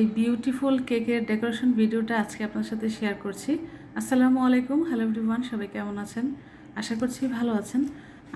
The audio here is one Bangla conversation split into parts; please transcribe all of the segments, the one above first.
এই বিউটিফুল কেকের ডেকোরেশন ভিডিওটা আজকে আপনার সাথে শেয়ার করছি। আসসালামু আলাইকুম হ্যালো এভরিওয়ান সবাই কেমন আছেন? আশা করছি ভালো আছেন।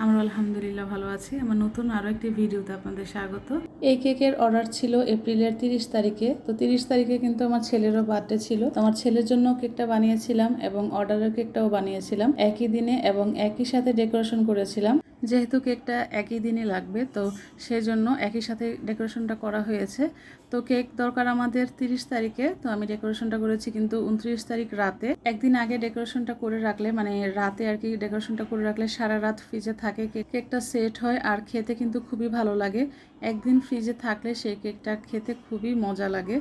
আমরা আলহামদুলিল্লাহ ভালো আছি। আমার নতুন আরও একটি ভিডিওতে আপনাদের স্বাগত। এই কেকের অর্ডার ছিল এপ্রিলের তিরিশ তারিখে। তো তিরিশ তারিখে কিন্তু আমার ছেলেরও বার্থডে ছিল। আমার ছেলের জন্য কেকটা বানিয়েছিলাম এবং অর্ডারের কেকটাও বানিয়েছিলাম। একই দিনে এবং একই সাথে ডেকোরেশন করেছিলাম। যেহেতু কেকটা একই দিনে লাগবে, তো সেজন্য একই সাথে ডেকোরেশনটা করা হয়েছে। তো কেক দরকার আমাদের তিরিশ তারিখে, তো আমি ডেকোরেশনটা করেছি কিন্তু উনত্রিশ তারিখ রাতে। একদিন আগে ডেকোরেশনটা করে রাখলে মানে রাতে আর কি ডেকোরেশনটা করে রাখলে সারা রাত ফ্রিজে থাকে কেক কেকটা সেট হয় আর খেতে কিন্তু খুবই ভালো লাগে। একদিন ফ্রিজে থাকলে সেই কেকটা খেতে খুবই মজা লাগে।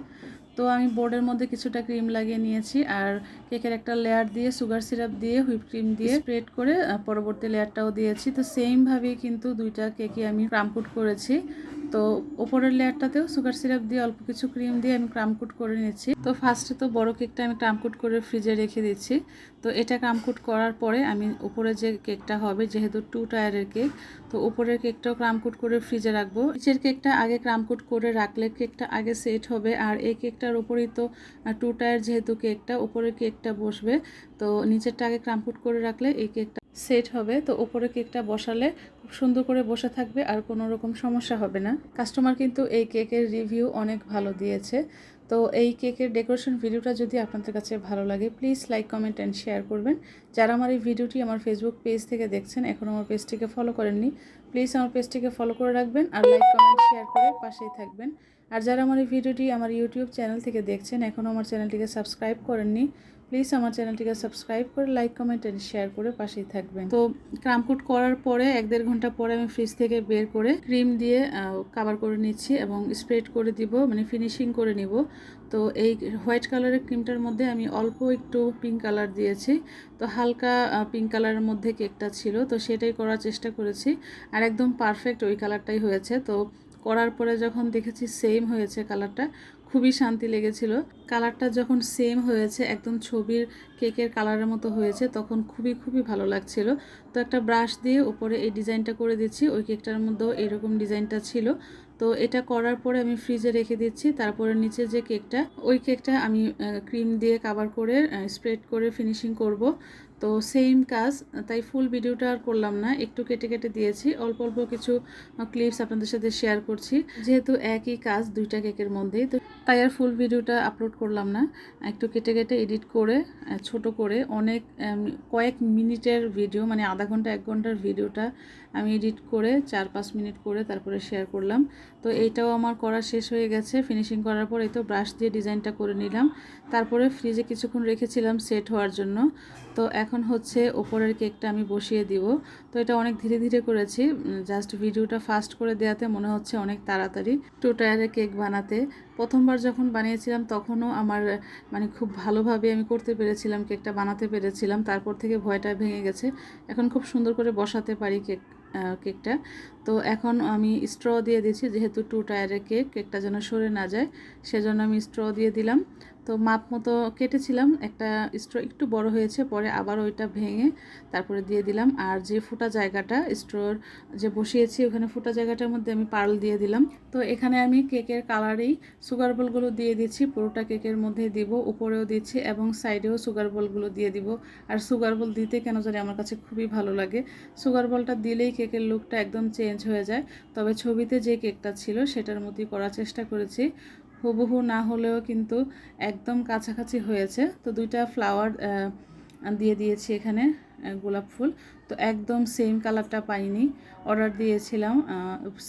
তো আমি বোর্ডের মধ্যে কিছুটা ক্রিম লাগিয়ে নিয়েছি আর কেকের একটা লেয়ার দিয়ে, সুগার সিরাপ দিয়ে, হুইপ ক্রিম দিয়ে স্প্রেড করে পরবর্তী লেয়ারটাও দিয়েছি। তো সেমভাবেই কিন্তু দুইটা কেকে আমি ক্রামপুট করেছি। তো ওপরের লেয়ারটাতেও সুগার সিরাপ দিয়ে অল্প কিছু ক্রিম দিয়ে আমি ক্রামকুট করে নিচ্ছি তো ফার্স্টে তো বড় কেকটা আমি ক্রামকুট করে ফ্রিজে রেখে দিচ্ছি তো এটা ক্রামকুট করার পরে আমি উপরে যে কেকটা হবে, যেহেতু টু টায়ারের কেক, তো উপরের কেকটাও ক্রামকুট করে ফ্রিজে রাখব। নিচের কেকটা আগে ক্রামকুট করে রাখলে কেকটা আগে সেট হবে, আর এই কেকটার উপরেই তো টু টায়ার যেহেতু কেকটা উপরের কেকটা বসবে। তো নিচেরটা আগে ক্রামকুট করে রাখলে এই কেকটা সেট হবে, তো উপরে কেকটা বসালে খুব সুন্দর করে বসে থাকবে আর কোনো রকম সমস্যা হবে না। কাস্টমার কিন্তু এই কেকের রিভিউ অনেক ভালো দিয়েছে। তো এই কেকের ডেকোরেশন ভিডিওটা যদি আপনাদের কাছে ভালো লাগে, please like, comment and share করবেন। যারা আমার এই ভিডিওটি আমার ফেসবুক পেজ থেকে দেখছেন এখন আমার পেজটিকে ফলো করেননি, প্লিজ আমার পেজটিকে ফলো করে রাখবেন আর লাইক, কমেন্ট, শেয়ার করে পাশেই থাকবেন। আর যারা আমার এই ভিডিওটি আমার ইউটিউব চ্যানেল থেকে দেখছেন, এখনও আমার চ্যানেলটিকে সাবস্ক্রাইব করেননি প্লিজ আমার চ্যানেলটিকে সাবস্ক্রাইব করে লাইক, কমেন্ট অ্যান্ড শেয়ার করে পাশেই থাকবেন। তো ক্রামকুট করার পরে এক দেড় ঘণ্টা পরে আমি ফ্রিজ থেকে বের করে ক্রিম দিয়ে কাভার করে নিচ্ছি এবং স্প্রেড করে দিব মানে ফিনিশিং করে নিব। তো এই হোয়াইট কালারের ক্রিমটার মধ্যে আমি অল্প একটু পিঙ্ক কালার দিয়েছি। তো হালকা পিঙ্ক কালারের মধ্যে কেকটা ছিল, তো সেটাই করার চেষ্টা করেছি। আর একদম পারফেক্ট ওই কালারটাই হয়েছে। তো করার পরে যখন দেখেছি সেম হয়েছে কালারটা খুবই শান্তি লেগেছিল। কালারটা যখন সেম হয়েছে, একদম ছবির কেকের কালারের মতো হয়েছে, তখন খুবই খুবই ভালো লাগছিল। তো একটা ব্রাশ দিয়ে উপরে এই ডিজাইনটা করে দিচ্ছি, ওই কেকটার মধ্যেও এরকম ডিজাইনটা ছিল। তো এটা করার পরে আমি ফ্রিজে রেখে দিচ্ছি, তারপরে নিচে যে কেকটা ওই কেকটা আমি ক্রিম দিয়ে কাভার করে স্প্রেড করে ফিনিশিং করব। তো সেম কাজ, তাই ফুল ভিডিওটা আর করলাম না, একটু কেটে কেটে দিয়েছি, অল্প অল্প কিছু ক্লিপস আপনাদের সাথে শেয়ার করছি। যেহেতু একই কাজ, দুইটা কেকের মধ্যেই, তো তাই আর ফুল ভিডিওটা আপলোড করলাম না, একটু কেটে কেটে এডিট করে ছোট করে অনেক কয়েক মিনিটের ভিডিও মানে আধা ঘণ্টা, এক ঘণ্টার ভিডিওটা আমি এডিট করে চার পাঁচ মিনিট করে তারপরে শেয়ার করলাম। তো এইটাও আমার করা শেষ হয়ে গেছে ফিনিশিং করার পর এই তো ব্রাশ দিয়ে ডিজাইনটা করে নিলাম। তারপরে ফ্রিজে কিছুক্ষণ রেখেছিলাম সেট হওয়ার জন্য। তো এখন হচ্ছে ওপরের কেকটা আমি বসিয়ে দিব। তো এটা অনেক ধীরে ধীরে করেছি। জাস্ট ভিডিওটা ফাস্ট করে দেওয়াতে মনে হচ্ছে অনেক তাড়াতাড়ি। টু টায়ারে কেক বানাতে। প্রথমবার যখন বানিয়েছিলাম, তখনও আমার মানে খুব ভালোভাবে আমি করতে পেরেছিলাম, কেকটা বানাতে পেরেছিলাম। তারপর থেকে ভয়টা ভেঙে গেছে। এখন খুব সুন্দর করে বসাতে পারি কেক কেকটা। তো এখন আমি স্ট্র দিয়ে দিচ্ছি যেহেতু টু টায়ারের কেক, কেকটা যেন সরে না যায়, সেজন্য আমি স্ট্র দিয়ে দিলাম। তো মাপ মতো কেটেছিলাম, একটা স্ট্র একটু বড় হয়েছে, পরে আবার ওইটা ভেঙে তারপরে দিয়ে দিলাম। আর যে ফুটা জায়গাটা, স্ট্রোর যে বসিয়েছি, ওখানে ফুটা জায়গাটার মধ্যে আমি পার্ল দিয়ে দিলাম। তো এখানে আমি কেকের কালারেই সুগার বলগুলো দিয়ে দিচ্ছি, পুরোটা কেকের মধ্যে দিব, উপরেও দিচ্ছি এবং সাইডেও সুগার বলগুলো দিয়ে দিব। আর সুগার বল দিতে কেন জানি আমার কাছে খুবই ভালো লাগে। সুগার বলটা দিলেই কেকের লুকটা একদম চেঞ্জ হয়ে যায়। তবে ছবিতে যে কেকটা ছিল সেটার মধ্যেই করার চেষ্টা করেছি। হুবহু না হলেও কিন্তু একদম কাছাকাছি হয়েছে। তো দুইটা ফ্লাওয়ার দিয়ে দিয়েছি এখানে গোলাপ ফুল। তো একদম সেম কালারটা পাইনি। অর্ডার দিয়েছিলাম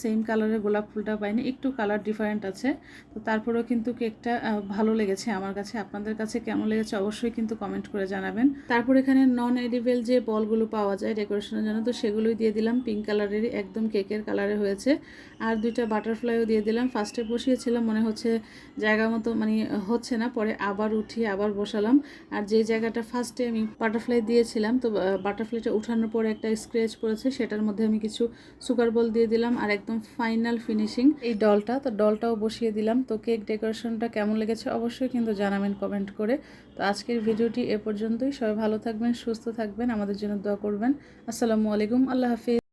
সেম কালারের গোলাপ ফুলটা পাইনি, একটু কালার ডিফারেন্ট আছে। তো তারপরেও কিন্তু কেকটা ভালো লেগেছে আমার কাছে। আপনাদের কাছে কেমন লেগেছে অবশ্যই কিন্তু কমেন্ট করে জানাবেন। তারপর এখানে নন এডিবেল যে বলগুলো পাওয়া যায় ডেকোরেশনের জন্য, তো সেগুলোই দিয়ে দিলাম। পিঙ্ক কালারেরই একদম কেকের কালারে হয়েছে। আর দুইটা বাটারফ্লাইও দিয়ে দিলাম। ফার্স্টে বসিয়েছিলাম, মনে হচ্ছে জায়গা মতো মানে হচ্ছে না, পরে আবার উঠিয়ে আবার বসালাম। আর যে জায়গাটা ফার্স্টে আমি বাটারফ্লাই দিয়েছিলাম, তো বাটারফ্লাইটা উঠানোর পরে একটা স্ক্রেচ পড়েছে, সেটার মধ্যে আমি কিছু সুগার বল দিয়ে দিলাম আর একদম ফাইনাল ফিনিশিং এই ডলটা তো ডলটাও বসিয়ে দিলাম। তো কেক ডেকোরেশনটা কেমন লেগেছে অবশ্যই কিন্তু জানাবেন কমেন্ট করে। তো আজকের ভিডিওটি এ পর্যন্তই। সবাই ভালো থাকবেন, সুস্থ থাকবেন, আমাদের জন্য দোয়া করবেন। আসসালামু আলাইকুম, আল্লাহ হাফিজ।